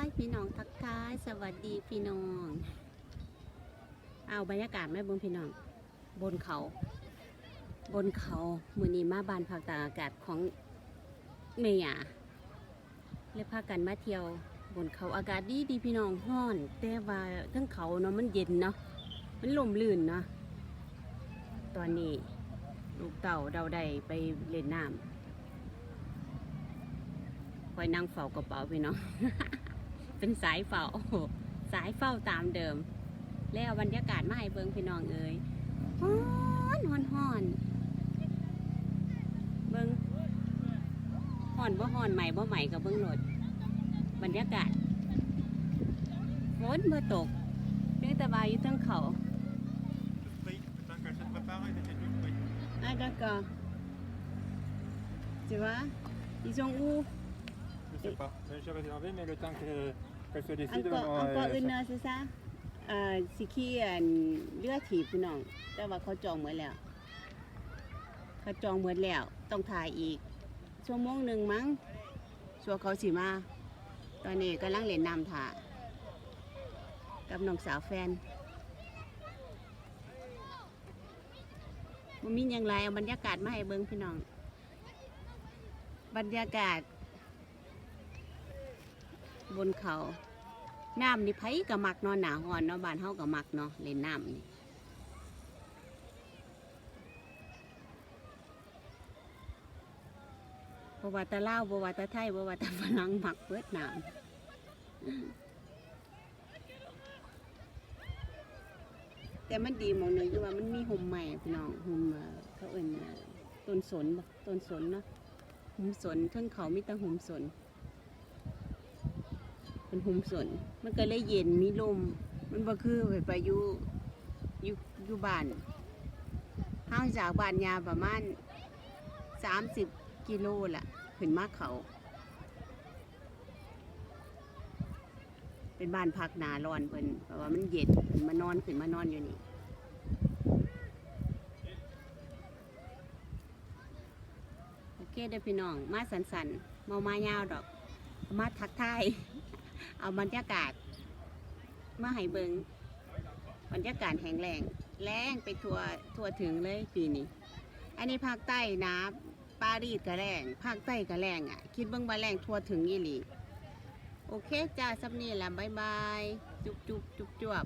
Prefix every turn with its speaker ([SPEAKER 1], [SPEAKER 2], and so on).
[SPEAKER 1] ายพี่น้องทักทาย สวัสดีพี่น้อง เอาบรรยากาศแม่เบงพี่น้อง บนเขา บนเขามือนีมาบานพักตากอากาศของเมียเลยพากันมาเที่ยว บนเขาอากาศดีดีพี่น้องห้อน แต่ว่าทั้งเขาเนาะมันเย็นเนาะมันลมลื่นเนาะตอนนี้ลูกเต่าเราได้ไปเล่นน้ำคอยนั่งเฝ้ากระเป๋าพี่น้อง เป็นสายเฝ้าสายเฝ้าตามเดิม แล้วบรรยากาศมาให้เบิ้งพี่น้องเอ้ยฮ้อนฮ้อนฮ้อนเบิ้งฮ้อนบ่ฮ้อนใหม่บ่ใหม่กับเบิ้งรถบรรยากาศฝนเมื่อตกเรื่องต่ว่าอยู่ทั้งเขา
[SPEAKER 2] Prix, le temps qu'elle se prépare, il était tout prix.
[SPEAKER 1] Ah d'accord. Tu vois Ils sont où
[SPEAKER 2] Je sais regarder, mais le temps que- qu'elle se décide,
[SPEAKER 1] Encore,
[SPEAKER 2] on,
[SPEAKER 1] encore
[SPEAKER 2] euh,
[SPEAKER 1] une
[SPEAKER 2] ça-
[SPEAKER 1] heure c'est ça เอ่อสิขี้อันเลือดถีบพี่น้อง แต่ว่าเขาจองหมดแล้ว เขาจองหมดแล้ว ต้องถ่ายอีก ชั่วโมงหนึ่งมั้งชัวาเขาสิมา ตอนนี้กำลังเล่นน้ำถ่ากับน้องสาวแฟนมันมีอย่างไรเอาบรรยากาศมาให้เบิ้งพี่น้อง บรรยากาศบ นเขาน้ำนี่ไผก็มักนาะหนาฮ้อนเนาะบ้านเฮาก็มักเนาะเล่นน้ำนี่บว่าแตะลาบว่าตะไทยบว่าตะฝรั่งมักเปิดน้ำแต่มันดีมองหนึงคือว่ามันมีห่มใหม่พี่น้องห่มเขาเอิ้นต้นสนบ่ต้นสนเนาะห่มสนเทั้งเขามีแต่ห่มสน เป็นหุมสน มันก็เลยเย็นมีลม มันบ่คือไปไปอยู่อยู่อยู่บ้านห่างจากบ้านยาประมาณสามสิบกิโลละขึ้นมาเขา เป็นบ้านพักนาร้อนเพิ่นเพราะว่ามันเย็นเพิ่นมานอนขึ้นมานอนอยู่นี่โอเคเด้อพี่น้อง มาสันสันเมามายาวดอก มาทักทาย เอาบรรยากาศมาให้เบิงบรรยากาศแห้งแรงแรงไปทั่วทั่วถึงเลยปีนี้ อันนี้ภาคใต้นะปารีสกระแรงภาคใต้กระแรงอะ คิดเบิ้งว่าแรงทั่วถึงยี่หลี โอเคจ้าสับนี่ละบายบาย จุบจุบจุบจวบ